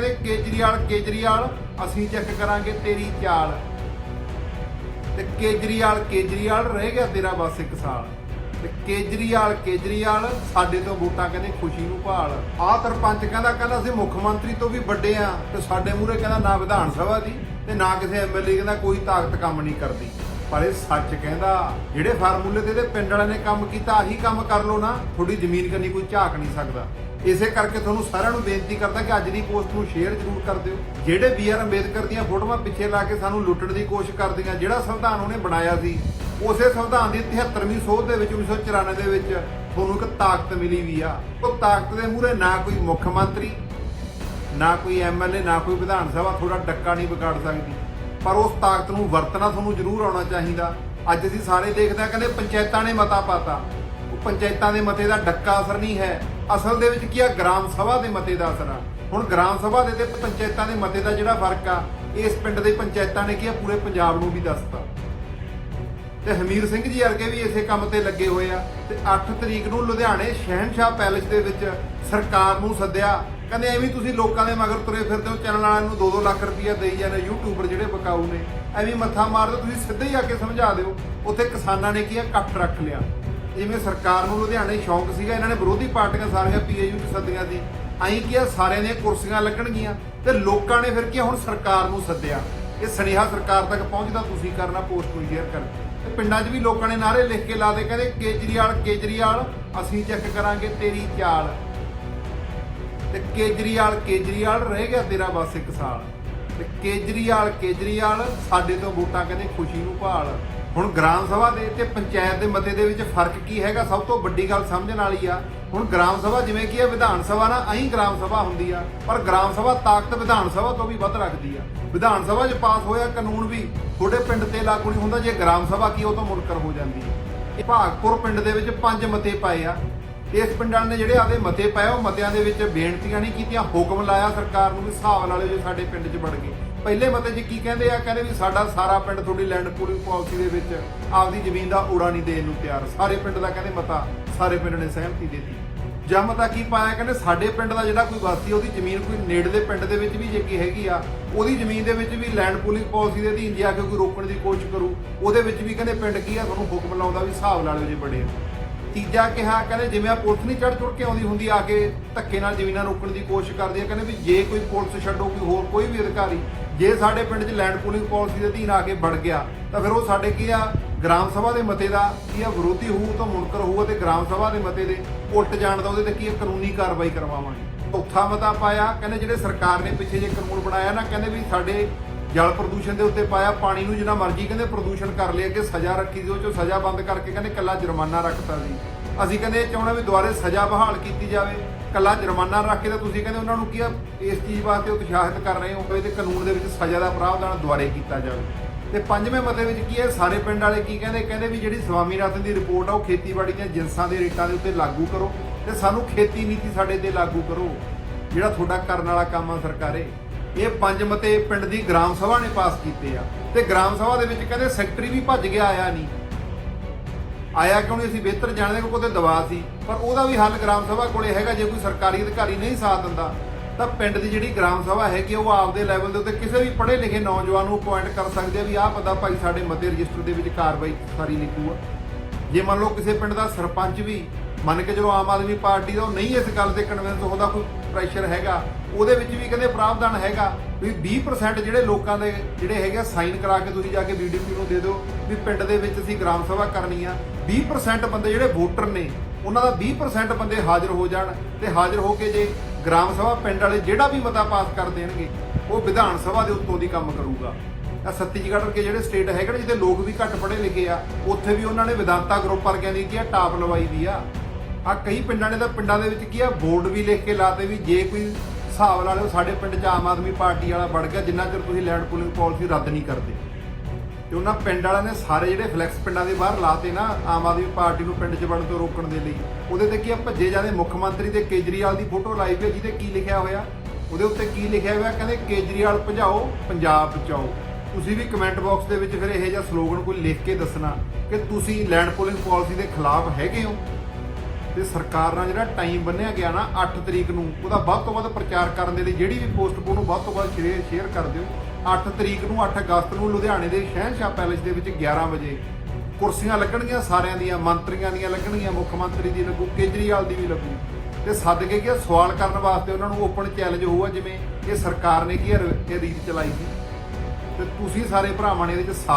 ਕਹਿੰਦੇ ਕੇਜਰੀਵਾਲ ਕੇਜਰੀਵਾਲ, ਅਸੀਂ ਚੈੱਕ ਕਰਾਂਗੇ ਤੇਰੀ ਚਾਲ। ਤੇ ਕੇਜਰੀਵਾਲ ਕੇਜਰੀਵਾਲ ਰਹਿ ਗਿਆ ਤੇਰਾ ਬਸ ਇੱਕ ਸਾਲ। ਤੇ ਕੇਜਰੀਵਾਲ ਕੇਜਰੀਵਾਲ ਸਾਡੇ ਤੋਂ ਵੋਟਾਂ ਕਹਿੰਦੇ ਖੁਸ਼ੀ ਨੂੰ ਭਾਲ। ਆਹ ਸਰਪੰਚ ਕਹਿੰਦਾ ਕਹਿੰਦਾ ਅਸੀਂ ਮੁੱਖ ਮੰਤਰੀ ਤੋਂ ਵੀ ਵੱਡੇ ਆ ਤੇ ਸਾਡੇ ਮੂਹਰੇ ਕਹਿੰਦਾ ਨਾ ਵਿਧਾਨ ਸਭਾ ਦੀ ਤੇ ਨਾ ਕਿਸੇ ਐਮਐਲਏ ਕਹਿੰਦਾ ਕੋਈ ਤਾਕਤ ਕੰਮ ਨਹੀਂ ਕਰਦੀ। ਪਰ ਇਹ ਸੱਚ ਕਹਿੰਦਾ, ਜਿਹੜੇ ਫਾਰਮੂਲੇ ਤੇ ਇਹਦੇ ਪਿੰਡ ਵਾਲਿਆਂ ਨੇ ਕੰਮ ਕੀਤਾ, ਆਹੀ ਕੰਮ ਕਰ ਲੋ ਨਾ, ਤੁਹਾਡੀ ਜ਼ਮੀਨ ਕੰਨੀ ਕੋਈ ਝਾਕ ਨਹੀਂ ਸਕਦਾ। ਇਸੇ ਕਰਕੇ ਤੁਹਾਨੂੰ ਸਾਰਿਆਂ ਨੂੰ ਬੇਨਤੀ ਕਰਦਾ ਕਿ ਅੱਜ ਦੀ ਪੋਸਟ ਨੂੰ ਸ਼ੇਅਰ ਜ਼ਰੂਰ ਕਰ ਦਿਓ। ਜਿਹੜੇ ਬੀ ਆਰ ਅੰਬੇਦਕਰ ਦੀਆਂ ਫੋਟੋਆਂ ਪਿੱਛੇ ਲਾ ਕੇ ਸਾਨੂੰ ਲੁੱਟਣ ਦੀ ਕੋਸ਼ਿਸ਼ ਕਰਦੀਆਂ, ਜਿਹੜਾ ਸੰਵਿਧਾਨ ਉਹਨੇ ਬਣਾਇਆ ਸੀ, ਉਸੇ ਸੰਵਿਧਾਨ ਦੀ 73ਵੀਂ ਸੋਧ ਦੇ ਵਿੱਚ 1994 ਦੇ ਵਿੱਚ ਤੁਹਾਨੂੰ ਇੱਕ ਤਾਕਤ ਮਿਲੀ ਵੀ ਆ। ਉਹ ਤਾਕਤ ਦੇ ਮੂਹਰੇ ਨਾ ਕੋਈ ਮੁੱਖ ਮੰਤਰੀ, ਨਾ ਕੋਈ ਐਮਐਲਏ ਨਾ ਕੋਈ ਵਿਧਾਨ ਸਭਾ ਥੋੜਾ ਡੱਕਾ ਨਹੀਂ ਵਿਗਾੜ ਸਕਦੀ। ਪਰ ਉਸ ਤਾਕਤ ਨੂੰ ਵਰਤਣਾ ਤੁਹਾਨੂੰ ਜ਼ਰੂਰ ਆਉਣਾ ਚਾਹੀਦਾ। ਅੱਜ ਅਸੀਂ ਸਾਰੇ ਦੇਖਦੇ ਹਾਂ, ਕਹਿੰਦੇ ਪੰਚਾਇਤਾਂ ਨੇ ਮਤਾ ਪਾਤਾ। ਉਹ ਪੰਚਾਇਤਾਂ ਦੇ ਮਤੇ ਦਾ ਡੱਕਾ ਅਸਰ ਨਹੀਂ ਹੈ। ਅਸਲ ਦੇ ਵਿੱਚ ਕੀ ਆ, ਗ੍ਰਾਮ ਸਭਾ ਦੇ ਮਤੇ ਦਾ ਅਸਰ ਆ। ਹੁਣ ਗ੍ਰਾਮ ਸਭਾ ਦੇ ਤੇ ਪੰਚਾਇਤਾਂ ਦੇ ਮਤੇ ਦਾ ਜਿਹੜਾ ਫ਼ਰਕ ਆ, ਇਸ ਪਿੰਡ ਦੇ ਪੰਚਾਇਤਾਂ ਨੇ ਕੀ ਆ, ਪੂਰੇ ਪੰਜਾਬ ਨੂੰ ਵੀ ਦੱਸਤਾ। ਤੇ ਹਮੀਰ ਸਿੰਘ ਜੀ ਵਰਗੇ ਵੀ ਇਸੇ ਕੰਮ ਤੇ ਲੱਗੇ ਹੋਏ ਆ। ਤੇ 8 ਤਰੀਕ ਨੂੰ ਲੁਧਿਆਣੇ ਸ਼ਹਿਨਸ਼ਾਹ ਪੈਲੇਸ ਦੇ ਵਿੱਚ ਸਰਕਾਰ ਨੂੰ ਸੱਦਿਆ ਕਹਿੰਦੇ ਐਵੇਂ ਤੁਸੀਂ ਲੋਕਾਂ ਦੇ ਮਗਰ ਤੁਰੇ ਫਿਰਦੇ ਹੋ, ਚੈਨਲ ਵਾਲਿਆਂ ਨੂੰ 2-2 ਲੱਖ ਰੁਪਈਆ ਦੇਈ ਜਾਂਦੇ ਯੂਟਿਊਬਰ ਜਿਹੜੇ ਬਕਾਊ ਨੇ, ਐਵੇਂ ਮੱਥਾ ਮਾਰਦੇ ਤੁਸੀਂ ਸਿੱਧੇ ਹੀ ਆ ਕੇ ਸਮਝਾ ਦਿਓ, ਉੱਥੇ ਕਿਸਾਨਾਂ ਨੇ ਕੀ ਆ ਇਕੱਠ ਰੱਖ ਲਿਆ। ਜਿਵੇਂ ਸਰਕਾਰ ਨੂੰ ਲੁਧਿਆਣੇ ਸ਼ੌਂਕ ਸੀਗਾ, ਇਹਨਾਂ ਨੇ ਵਿਰੋਧੀ ਪਾਰਟੀਆਂ ਸਾਰੀਆਂ ਪੀਏਯੂ ਚ ਸੱਦੀਆਂ ਸੀ, ਐਂ ਕੀ ਆ, ਸਾਰਿਆਂ ਦੀਆਂ ਕੁਰਸੀਆਂ ਲੱਗਣਗੀਆਂ, ਤੇ ਲੋਕਾਂ ਨੇ ਫਿਰ ਕੀ ਹੁਣ ਸਰਕਾਰ ਨੂੰ ਸੱਦਿਆ। ਇਹ ਸੁਨੇਹਾ ਸਰਕਾਰ ਤੱਕ ਪਹੁੰਚਦਾ, ਤੁਸੀਂ ਕਰਨਾ ਪੋਸਟ ਨੂੰ ਸ਼ੇਅਰ ਕਰ ਤੇ ਪਿੰਡਾਂ 'ਚ ਵੀ ਲੋਕਾਂ ਨੇ ਨਾਰੇ ਲਿਖ ਕੇ ਲਾ ਦੇ ਕਹਿੰਦੇ ਕੇਜਰੀਵਾਲ ਕੇਜਰੀਵਾਲ, ਅਸੀਂ ਚੈੱਕ ਕਰਾਂਗੇ ਤੇਰੀ ਚਾਲ। ਤੇ ਕੇਜਰੀਵਾਲ ਕੇਜਰੀਵਾਲ ਰਹਿ ਗਿਆ ਤੇਰਾ ਬਸ ਇੱਕ ਸਾਲ। ਤੇ ਕੇਜਰੀਵਾਲ ਕੇਜਰੀਵਾਲ ਸਾਡੇ ਤੋਂ ਵੋਟਾਂ ਕਹਿੰਦੇ ਖੁਸ਼ੀ ਨੂੰ ਭਾਲ। ਹੁਣ ਗ੍ਰਾਮ ਸਭਾ ਦੇ ਤੇ ਪੰਚਾਇਤ ਦੇ ਮਤੇ ਦੇ ਵਿੱਚ ਫ਼ਰਕ ਕੀ ਹੈਗਾ? ਸਭ ਤੋਂ ਵੱਡੀ ਗੱਲ ਸਮਝਣ ਵਾਲੀ ਆ। ਹੁਣ ਗ੍ਰਾਮ ਸਭਾ ਜਿਵੇਂ ਕੀ ਇਹ ਵਿਧਾਨ ਸਭਾ ਨਾ, ਅਹੀਂ ਗ੍ਰਾਮ ਸਭਾ ਹੁੰਦੀ ਆ, ਪਰ ਗ੍ਰਾਮ ਸਭਾ ਤਾਕਤ ਵਿਧਾਨ ਸਭਾ ਤੋਂ ਵੀ ਵੱਧ ਰੱਖਦੀ ਆ। ਵਿਧਾਨ ਸਭਾ 'ਚ ਪਾਸ ਹੋਇਆ ਕਾਨੂੰਨ ਵੀ ਤੁਹਾਡੇ ਪਿੰਡ ਤੇ ਲਾਗੂ ਨਹੀਂ ਹੁੰਦਾ। ਜੇ ਗ੍ਰਾਮ ਸਭਾ ਕੀ ਉਹ ਤੋਂ ਮੁਨਕਰ ਹੋ ਜਾਂਦੀ ਹੈ ਇਹ ਭਾਗਪੁਰ ਪਿੰਡ ਦੇ ਵਿੱਚ ਪੰਜ ਮਤੇ ਪਾਏ ਆ। ਇਸ ਪਿੰਡਾਂ ਨੇ ਜਿਹੜੇ ਆਦੇ ਮਤੇ ਪਾਏ ਉਹ ਮਤਿਆਂ ਦੇ ਵਿੱਚ ਬੇਨਤੀਆਂ ਨਹੀਂ ਕੀਤੀਆਂ, ਹੁਕਮ ਲਾਇਆ ਸਰਕਾਰ ਨੂੰ ਵੀ ਹਿਸਾਬ ਨਾਲ ਜੋ ਸਾਡੇ ਪਿੰਡ 'ਚ ਵੜ ਗਏ। ਪਹਿਲੇ ਮਤੇ 'ਚ ਕੀ ਕਹਿੰਦੇ ਆ, ਕਹਿੰਦੇ ਵੀ ਸਾਡਾ ਸਾਰਾ ਪਿੰਡ ਤੁਹਾਡੀ ਲੈਂਡ ਪੂਲਿੰਗ ਪਾਲਿਸੀ ਦੇ ਵਿੱਚ ਆਪਦੀ ਜ਼ਮੀਨ ਦਾ ਊੜਾ ਨਹੀਂ ਦੇਣ ਨੂੰ ਤਿਆਰ। ਸਾਰੇ ਪਿੰਡ ਦਾ ਕਹਿੰਦੇ ਮਤਾ, ਸਾਰੇ ਪਿੰਡ ਨੇ ਸਹਿਮਤੀ ਦੇ ਦਿੱਤੀ। ਜਾਂ ਮਤਾ ਕੀ ਪਾਇਆ, ਕਹਿੰਦੇ ਸਾਡੇ ਪਿੰਡ ਦਾ ਜਿਹੜਾ ਕੋਈ ਵਾਸੀ ਉਹਦੀ ਜ਼ਮੀਨ ਕੋਈ ਨੇੜਲੇ ਪਿੰਡ ਦੇ ਵਿੱਚ ਵੀ ਜੇ ਕੀ ਹੈਗੀ ਆ, ਉਹਦੀ ਜ਼ਮੀਨ ਦੇ ਵਿੱਚ ਵੀ ਲੈਂਡ ਪੂਲਿੰਗ ਪਾਲਿਸੀ ਦੇ ਅਧੀਨ ਜੇ ਆ ਕੇ ਕੋਈ ਰੋਕਣ ਦੀ ਕੋਸ਼ਿਸ਼ ਕਰੂ, ਉਹਦੇ ਵਿੱਚ ਵੀ ਕਹਿੰਦੇ ਪਿੰਡ ਕੀ ਆ, ਤੁਹਾਨੂੰ ਹੁਕਮ ਲਾਉਂਦਾ ਵੀ ਹਿਸਾਬ ਲਾ ਲਿਓ ਜੇ ਬੜੇ ਤੀਜਾ ਕਿਹਾ, ਕਹਿੰਦੇ ਜਿਵੇਂ ਆ ਪੁਲਿਸ ਨਹੀਂ ਚੜ ਚੁੜ ਕੇ ਆਉਂਦੀ ਹੁੰਦੀ, ਆ ਕੇ ਧੱਕੇ ਨਾਲ ਜ਼ਮੀਨਾਂ ਰੋਕਣ ਦੀ ਕੋਸ਼ਿਸ਼ ਕਰਦੀ ਹੈ ਕਹਿੰਦੇ ਵੀ ਜੇ ਕੋਈ ਪੁਲਿਸ ਛੱਡੋ, ਕੋਈ ਹੋਰ, ਕੋਈ ਵੀ ਅਧਿਕਾਰੀ, ਜੇ ਸਾਡੇ ਪਿੰਡ 'ਚ ਲੈਂਡ ਪੂਲਿੰਗ ਪਾਲਿਸੀ ਦੇ ਅਧੀਨ ਆ ਕੇ ਵੜ ਗਿਆ, ਤਾਂ ਫਿਰ ਉਹ ਸਾਡੇ ਕੀ ਆ, ਗ੍ਰਾਮ ਸਭਾ ਦੇ ਮਤੇ ਦਾ ਕੀ ਆ, ਵਿਰੋਧੀ ਹੋਊ ਤਾਂ ਮੁਨਕਰ ਹੋਊ ਤੇ ਗ੍ਰਾਮ ਸਭਾ ਦੇ ਮਤੇ ਦੇ ਉਲਟ ਜਾਣ ਦਾ ਉਹਦੇ ਤੇ ਕੀ ਆ, ਕਾਨੂੰਨੀ ਕਾਰਵਾਈ ਕਰਵਾਵਾਂਗੇ। ਚੌਥਾ ਮਤਾ ਪਾਇਆ, ਕਹਿੰਦੇ ਜਿਹੜੇ ਸਰਕਾਰ ਨੇ ਪਿੱਛੇ ਜੇ ਕਾਨੂੰਨ ਬਣਾਇਆ ਨਾ, ਕਹਿੰਦੇ ਵੀ ਸਾਡੇ ਜਲ ਪ੍ਰਦੂਸ਼ਣ ਦੇ ਉੱਤੇ ਪਾਇਆ ਪਾਣੀ ਨੂੰ ਜਿੰਨਾ ਮਰਜ਼ੀ ਕਹਿੰਦੇ ਪ੍ਰਦੂਸ਼ਣ ਕਰ ਲਿਆ ਕਿ ਸਜ਼ਾ ਰੱਖੀ ਦਿਓ ਉਹ ਚੋਂ ਸਜ਼ਾ ਬੰਦ ਕਰਕੇ ਕਹਿੰਦੇ ਕੱਲਾ ਜੁਰਮਾਨਾ ਰੱਖਤਾ ਸੀ। ਅਸੀਂ ਕਹਿੰਦੇ ਇਹ ਚਾਹੁੰਦੇ ਵੀ ਦੁਬਾਰੇ ਸਜ਼ਾ ਬਹਾਲ ਕੀਤੀ ਜਾਵੇ, ਕੱਲਾ ਜੁਰਮਾਨਾ ਰੱਖ ਕੇ ਤਾਂ ਤੁਸੀਂ ਕਹਿੰਦੇ ਉਹਨਾਂ ਨੂੰ ਕੀ ਆ, ਇਸ ਚੀਜ਼ ਵਾਸਤੇ ਉਤਸ਼ਾਹਿਤ ਕਰ ਰਹੇ ਹੋ ਇਹਦੇ ਕਾਨੂੰਨ ਦੇ ਵਿੱਚ ਸਜ਼ਾ ਦਾ ਪ੍ਰਾਵਧਾਨ ਦੁਬਾਰੇ ਕੀਤਾ ਜਾਵੇ। ਤੇ ਪੰਜਵੇਂ ਮਤੇ ਵਿੱਚ ਕੀ ਹੈ, ਸਾਰੇ ਪਿੰਡ ਵਾਲੇ ਕੀ ਕਹਿੰਦੇ ਕਹਿੰਦੇ ਵੀ ਜਿਹੜੀ ਸਵਾਮੀਨਾਥਨ ਦੀ ਰਿਪੋਰਟ ਆ, ਉਹ ਖੇਤੀਬਾੜੀ ਦੀਆਂ ਜਿੰਸਾਂ ਦੇ ਰੇਟਾਂ ਦੇ ਉੱਤੇ ਲਾਗੂ ਕਰੋ ਤੇ ਸਾਨੂੰ ਖੇਤੀ ਨੀਤੀ ਸਾਡੇ ਤੇ ਲਾਗੂ ਕਰੋ। ਜਿਹੜਾ ਤੁਹਾਡਾ ਕਰਨ ਵਾਲਾ ਕੰਮ ਆ, ਸਰਕਾਰੇ। ਇਹ ਪੰਜ ਮਤੇ ਪਿੰਡ ਦੀ ਗ੍ਰਾਮ ਸਭਾ ਨੇ ਪਾਸ ਕੀਤੇ ਆ। ਤੇ ਗ੍ਰਾਮ ਸਭਾ ਦੇ ਵਿੱਚ ਕਹਿੰਦੇ ਸੈਕਟਰੀ ਵੀ ਭੱਜ ਗਿਆ ਆਇਆ ਨਹੀਂ। ਆਇਆ ਕਿਉਂ ਨਹੀਂ ਅਸੀਂ ਬਿਹਤਰ ਜਾਣਦੇ ਕਿ ਕੋਤੇ ਦਬਾਅ ਸੀ। ਪਰ ਉਹਦਾ ਵੀ ਹੱਲ ਗ੍ਰਾਮ ਸਭਾ ਕੋਲੇ ਹੈਗਾ ਜੇ ਕੋਈ ਸਰਕਾਰੀ ਅਧਿਕਾਰੀ ਨਹੀਂ ਸਾਥ ਦਿੰਦਾ ਤਾਂ ਪਿੰਡ ਦੀ ਜਿਹੜੀ ਗ੍ਰਾਮ ਸਭਾ ਹੈਗੀ ਆ, ਉਹ ਆਪਦੇ ਲੈਵਲ ਦੇ ਉੱਤੇ ਕਿਸੇ ਵੀ ਪੜ੍ਹੇ ਲਿਖੇ ਨੌਜਵਾਨ ਨੂੰ ਅਪਾਇੰਟ ਕਰ ਸਕਦੇ ਆ ਵੀ ਆਹ ਪਤਾ ਭਾਈ ਸਾਡੇ ਮਤੇ ਰਜਿਸਟਰ ਦੇ ਵਿੱਚ ਕਾਰਵਾਈ ਸਾਰੀ ਲਿਖੂ ਆ। ਜੇ ਮੰਨ ਲਓ ਕਿਸੇ ਪਿੰਡ ਦਾ ਸਰਪੰਚ ਵੀ ਮੰਨ ਕੇ ਚਲੋ ਆਮ ਆਦਮੀ ਪਾਰਟੀ ਦਾ ਉਹ ਨਹੀਂ ਇਸ ਗੱਲ ਤੇ ਕਨਵਿੰਸ ਹੁੰਦਾ ਕੋਈ ਪ੍ਰੈਸ਼ਰ ਹੈਗਾ, ਉਹਦੇ ਵਿੱਚ ਵੀ ਕਹਿੰਦੇ ਪ੍ਰਾਵਧਾਨ ਹੈਗਾ ਵੀ 20% ਜਿਹੜੇ ਲੋਕਾਂ ਦੇ ਜਿਹੜੇ ਹੈਗੇ ਸਾਈਨ ਕਰਾ ਕੇ ਤੁਸੀਂ ਜਾ ਕੇ ਬੀਡੀਪੀ ਨੂੰ ਦੇ ਦਿਓ, ਵੀ ਪਿੰਡ ਦੇ ਵਿੱਚ ਅਸੀਂ ਗ੍ਰਾਮ ਸਭਾ ਕਰਨੀ ਆ। 20% ਬੰਦੇ ਜਿਹੜੇ ਵੋਟਰ ਨੇ, ਉਹਨਾਂ ਦਾ 20% ਬੰਦੇ ਹਾਜ਼ਰ ਹੋ ਜਾਣ ਤੇ ਹਾਜ਼ਰ ਹੋ ਕੇ ਜੇ ਗ੍ਰਾਮ ਸਭਾ ਪਿੰਡ ਵਾਲੇ ਜਿਹੜਾ ਵੀ ਮਤਾ ਪਾਸ ਕਰ ਦੇਣਗੇ, ਉਹ ਵਿਧਾਨ ਸਭਾ ਦੇ ਉੱਤੋਂ ਦੀ ਕੰਮ ਕਰੂਗਾ। ਆ ਛੱਤੀਸਗੜ੍ਹ ਵਰਗੇ ਜਿਹੜੇ ਸਟੇਟ ਹੈਗੇ ਨੇ, ਜਿੱਥੇ ਲੋਕ ਵੀ ਘੱਟ ਪੜ੍ਹੇ ਲਿਖੇ ਆ, ਉੱਥੇ ਵੀ ਉਹਨਾਂ ਨੇ ਵਿਦਾਂਤਾ ਗਰੁੱਪ ਵਰਗਿਆਂ ਦੀ ਕੀ ਆ, ਟਾਪ ਲਵਾਈ ਦੀ ਆ। ਆ ਕਈ ਪਿੰਡਾਂ ਨੇ ਤਾਂ ਪਿੰਡਾਂ ਦੇ ਵਿੱਚ ਕੀ ਆ, ਬੋਰਡ ਵੀ ਲਿਖ ਕੇ ਲਾਤੇ ਵੀ ਜੇ ਕੋਈ ਹਿਸਾਬ ਲਾ ਲਓ ਸਾਡੇ ਪਿੰਡ 'ਚ ਆਮ ਆਦਮੀ ਪਾਰਟੀ ਵਾਲਾ ਵੜ ਗਿਆ, ਜਿੰਨਾ ਚਿਰ ਤੁਸੀਂ ਲੈਂਡ ਪੂਲਿੰਗ ਪਾਲਿਸੀ ਰੱਦ ਨਹੀਂ ਕਰਦੇ। ਤੇ ਉਹਨਾਂ ਪਿੰਡ ਵਾਲਿਆਂ ਨੇ ਸਾਰੇ ਜਿਹੜੇ ਫਲੈਕਸ ਪਿੰਡਾਂ ਦੇ ਬਾਹਰ ਲਾਤੇ ਨਾ, ਆਮ ਆਦਮੀ ਪਾਰਟੀ ਨੂੰ ਪਿੰਡ 'ਚ ਵੜਨ ਤੋਂ ਰੋਕਣ ਦੇ ਲਈ। ਉਹਦੇ ਤੇ ਕੀ ਆ, ਭੱਜੇ ਜਾਂਦੇ ਮੁੱਖ ਮੰਤਰੀ ਤੇ ਕੇਜਰੀਵਾਲ ਦੀ ਫੋਟੋ ਲਾਈ ਹੋਈ ਜਿਹਦੇ ਕੀ ਲਿਖਿਆ ਹੋਇਆ? ਉਹਦੇ ਉੱਤੇ ਕੀ ਲਿਖਿਆ ਹੋਇਆ? ਕਹਿੰਦੇ ਕੇਜਰੀਵਾਲ ਭਜਾਓ, ਪੰਜਾਬ ਬਚਾਓ। ਤੁਸੀਂ ਵੀ ਕਮੈਂਟ ਬਾਕਸ ਦੇ ਵਿੱਚ ਫਿਰ ਇਹੋ ਜਿਹਾ ਸਲੋਗਨ ਕੋਈ ਲਿਖ ਕੇ ਦੱਸਣਾ ਕਿ ਤੁਸੀਂ ਲੈਂਡ ਪੂਲਿੰਗ ਪਾਲਿਸੀ ਦੇ ਖਿਲਾਫ ਹੈਗੇ ਹੋ? ਤੇ ਸਰਕਾਰ ਨਾਲ ਜਿਹੜਾ ਟਾਈਮ ਬੰਨਿਆ ਗਿਆ ਨਾ 8 ਤਰੀਕ ਨੂੰ ਉਹਦਾ ਵੱਧ ਤੋਂ ਵੱਧ ਪ੍ਰਚਾਰ ਕਰਨ ਦੇ ਲਈ ਜਿਹੜੀ ਵੀ ਪੋਸਟ ਉਹਨੂੰ ਵੱਧ ਤੋਂ ਵੱਧ ਸ਼ੇਅਰ ਸ਼ੇਅਰ ਕਰ ਦਿਓ। 8 ਤਰੀਕ ਨੂੰ 8 ਅਗਸਤ ਨੂੰ ਲੁਧਿਆਣੇ ਦੇ ਸ਼ਹਿਨਸ਼ਾਹ ਪੈਲੇਸ ਦੇ ਵਿੱਚ 11 ਵਜੇ ਕੁਰਸੀਆਂ ਲੱਗਣਗੀਆਂ ਸਾਰਿਆਂ ਦੀਆਂ ਮੰਤਰੀਆਂ ਦੀਆਂ ਲੱਗਣਗੀਆਂ ਮੁੱਖ ਮੰਤਰੀ ਦੀ ਲੱਗੂ ਕੇਜਰੀਵਾਲ ਦੀ ਵੀ ਲੱਗੂ। ਤੇ ਸੱਦ ਕੇ ਕੀ ਸਵਾਲ ਕਰਨ ਵਾਸਤੇ ਉਹਨਾਂ ਨੂੰ ਓਪਨ ਚੈਲੰਜ ਹੋਊਗਾ ਜਿਵੇਂ ਇਹ ਸਰਕਾਰ ਨੇ ਕੀ ਆ, ਇਹ ਰੀਤ ਚਲਾਈ ਸੀ। ਤੇ ਤੁਸੀਂ ਸਾਰੇ ਭਰਾਵਾਂ ਨੇ ਇਹਦੇ ਵਿੱਚ ਸਾਥ